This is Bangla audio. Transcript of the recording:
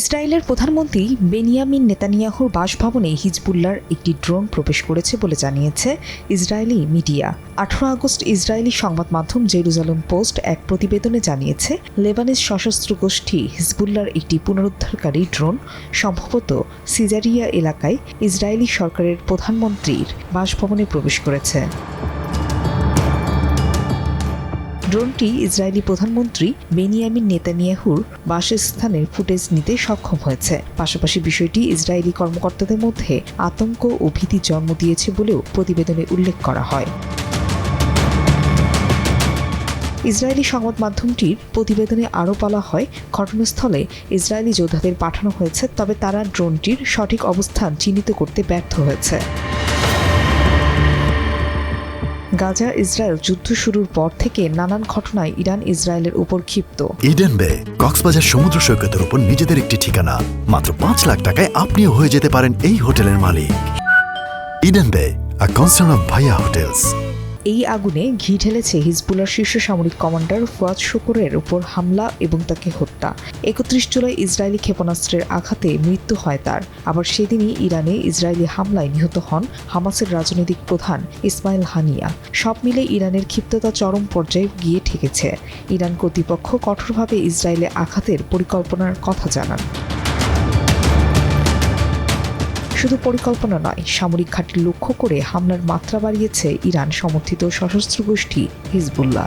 ইসরায়েলের প্রধানমন্ত্রী বেনিয়ামিন নেতানিয়াহুর বাসভবনে হিজবুল্লার একটি ড্রোন প্রবেশ করেছে বলে জানিয়েছে ইসরায়েলি মিডিয়া। আঠারো আগস্ট ইসরায়েলি সংবাদ মাধ্যম জেরুজালেম পোস্ট এক প্রতিবেদনে জানিয়েছে লেবানিজ সশস্ত্র গোষ্ঠী হিজবুল্লার একটি পুনরুদ্ধারকারী ড্রোন, সম্ভবত সিজারিয়া এলাকায় ইসরায়েলি সরকারের প্রধানমন্ত্রীর বাসভবনে প্রবেশ করেছে। ড্রোনটি ইসরায়েলি প্রধানমন্ত্রী বেনিয়ামিন নেতানিয়াহুর বাসস্থানের ফুটেজ নিতে সক্ষম হয়েছে। পাশাপাশি বিষয়টি ইসরায়েলি কর্মকর্তাদের মধ্যে আতঙ্ক ও ভীতি জন্ম দিয়েছে বলেও প্রতিবেদনে উল্লেখ করা হয়। ইসরায়েলি সংবাদ মাধ্যমটির প্রতিবেদনে আরও বলা হয়, ঘটনাস্থলে ইসরায়েলি যোদ্ধাদের পাঠানো হয়েছে, তবে তারা ড্রোনটির সঠিক অবস্থান চিহ্নিত করতে ব্যর্থ হয়েছে। গাজা ইসরায়েল যুদ্ধ শুরুর পর থেকে নানান ঘটনায় ইরান ইসরায়েলের উপর ক্ষিপ্ত। ইডেন বে, কক্সবাজার সমুদ্র সৈকতের উপর নিজেদের একটি ঠিকানা। মাত্র পাঁচ লাখ টাকায় আপনিও হয়ে যেতে পারেন এই হোটেলের মালিক। Eden Bay a concern of Bhaiya hotels এই আগুনে ঘি ঢেলেছে হিজবুল্লার শীর্ষ সামরিক কমান্ডার ফুয়াদ শুকুরের উপর হামলা এবং তাকে হত্যা। একত্রিশ জুলাই ইসরায়েলি ক্ষেপণাস্ত্রের আঘাতে মৃত্যু হয় তার। আবার সেদিনই ইরানে ইসরায়েলি হামলায় নিহত হন হামাসের রাজনৈতিক প্রধান ইসমাইল হানিয়া। সব মিলে ইরানের ক্ষিপ্ততা চরম পর্যায়ে গিয়ে ঠেকেছে। ইরান কর্তৃপক্ষ কঠোরভাবে ইসরায়েলে আঘাতের পরিকল্পনার কথা জানান। শুধু পরিকল্পনা নয়, সামরিক ঘাঁটি লক্ষ্য করে হামলার মাত্রা বাড়িয়েছে ইরান সমর্থিত সশস্ত্র গোষ্ঠী হিজবুল্লাহ।